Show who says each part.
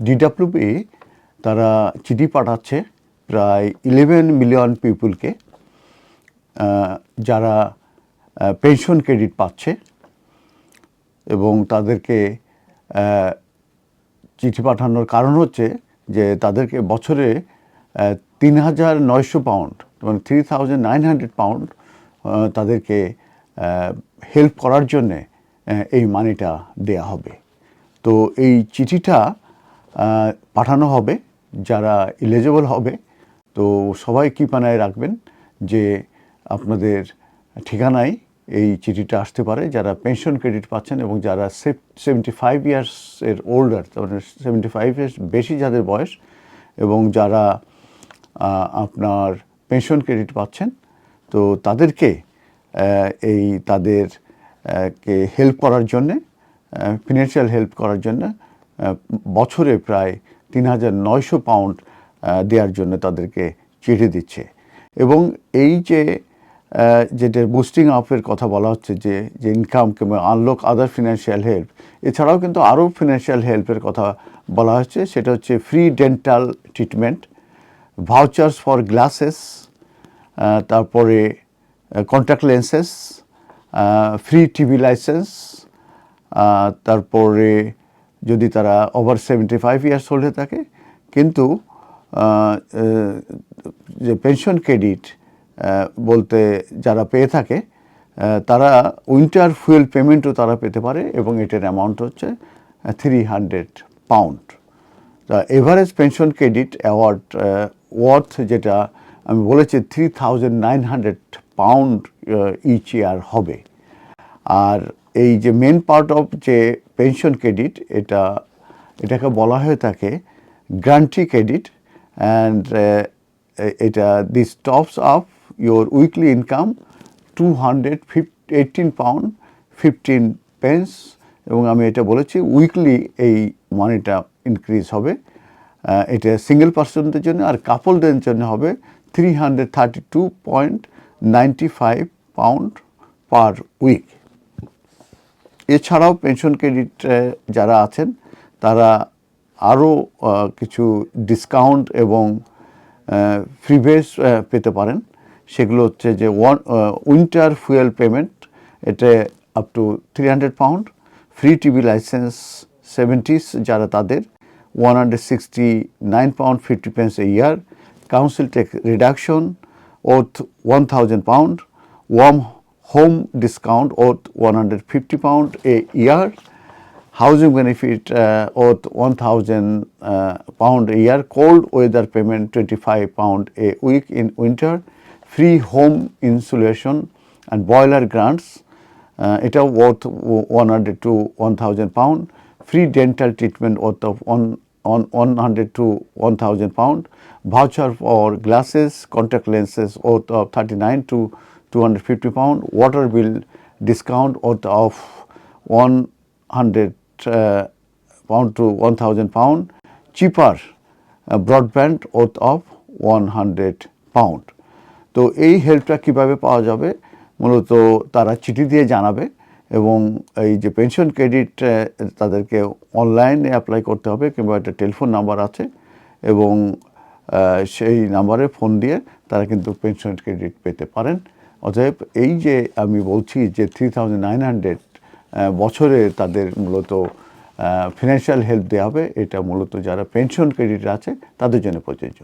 Speaker 1: ডিডাব্লিউবি তারা চিঠি পাঠাচ্ছে প্রায় ইলেভেন মিলিয়ন পিপুলকে যারা পেনশন ক্রেডিট পাচ্ছে এবং তাদেরকে চিঠি পাঠানোর কারণ হচ্ছে যে তাদেরকে বছরে তিন হাজার নয়শো পাউন্ড মানে three thousand nine hundred pound তাদেরকে হেল্প করার জন্যে এই মানিটা দেয়া হবে। তো এই চিঠিটা পাঠানো হবে, যারা ইলিজিবল হবে, তো সবাই কি পানায় রাখবেন যে আপনাদের ঠিকানায় এই চিঠিটা আসতে পারে। যারা পেনশন ক্রেডিট পাচ্ছেন এবং যারা সেভেন্টি ফাইভ ইয়ার্সের ওল্ডার তার মানে সেভেন্টি ফাইভ ইয়ার্স বেশি যাদের বয়স এবং যারা আপনার পেনশন ক্রেডিট পাচ্ছেন, তো তাদেরকে এই তাদের কে হেল্প করার জন্যে ফিনান্সিয়াল হেল্প করার জন্য বছরে প্রায় তিন হাজার নয়শো পাউন্ড দেওয়ার জন্য তাদেরকে চিঠি দিচ্ছে। এবং এই যে যেটা বুস্টিং আপের কথা বলা হচ্ছে যে যে ইনকাম কিংবা আনলক আদার ফিনান্সিয়াল হেল্প এছাড়াও কিন্তু আরও ফিনান্সিয়াল হেল্পের কথা বলা হচ্ছে। সেটা হচ্ছে free dental treatment vouchers for glasses তারপরে contact lenses free TV licence তারপরে যদি তারা ওভার সেভেন্টি ফাইভ ইয়ার্স হয়ে থাকে, কিন্তু যে পেনশন ক্রেডিট বলতে যারা পেয়ে থাকে তারা উইন্টার ফুয়েল পেমেন্টও তারা পেতে পারে এবং এটার অ্যামাউন্ট হচ্ছে থ্রি হান্ড্রেড পাউন্ড তা average pension credit award worth যেটা আমি বলেছি three thousand nine hundred pound each year হবে। আর এই যে মেন পার্ট অফ যে পেনশন ক্রেডিট এটা, এটাকে বলা হয়ে থাকে গ্রান্টি ক্রেডিট অ্যান্ড এটা this tops up your weekly income two hundred fifty eighteen pound fifteen pence এবং আমি এটা বলেছি উইকলি এই মানিটা ইনক্রিজ হবে। এটা সিঙ্গেল পার্সনদের জন্য আর কাপলদের জন্য হবে three hundred thirty two point ninety five pound per week এছাড়াও পেনশন ক্রেডিট যারা আছেন, তারা আরও কিছু ডিসকাউন্ট এবং ফ্রিভেস পেতে পারেন। সেগুলো হচ্ছে যে ওয়ান উইন্টার ফুয়েল পেমেন্ট এটা up to three hundred pound free TV licence seventies যারা তাদের one hundred sixty nine pound fifty pence a year council tax reduction worth one thousand pound warm home discount worth 150 pound a year, housing benefit uh, worth 1000 uh, pound a year, cold weather payment 25 pound a week in winter, free home insulation and boiler grants, uh, এটা worth 100 to 1000 pound, free dental treatment worth of one on 100 to 1000 pound, voucher for glasses, contact lenses worth of 39 to 250 pound, water bill discount worth of 100 uh, pound to 1000 pound, cheaper uh, broadband worth of 100 pound. তো এই হেল্পটা কীভাবে পাওয়া যাবে? মূলত তারা চিঠি দিয়ে জানাবে এবং এই যে পেনশন ক্রেডিট তাদেরকে অনলাইনে অ্যাপ্লাই করতে হবে কিংবা একটা টেলিফোন নাম্বার আছে এবং সেই নাম্বারে ফোন দিয়ে তারা কিন্তু পেনশন ক্রেডিট পেতে পারেন। অতএব এই যে আমি বলছি যে থ্রি থাউজেন্ড নাইন হান্ড্রেড বছরে তাদের মূলত ফিনান্সিয়াল হেল্প দেওয়া হবে, এটা মূলত যারা পেনশন ক্রেডিট আছে, তাদের জন্য প্রযোজ্য।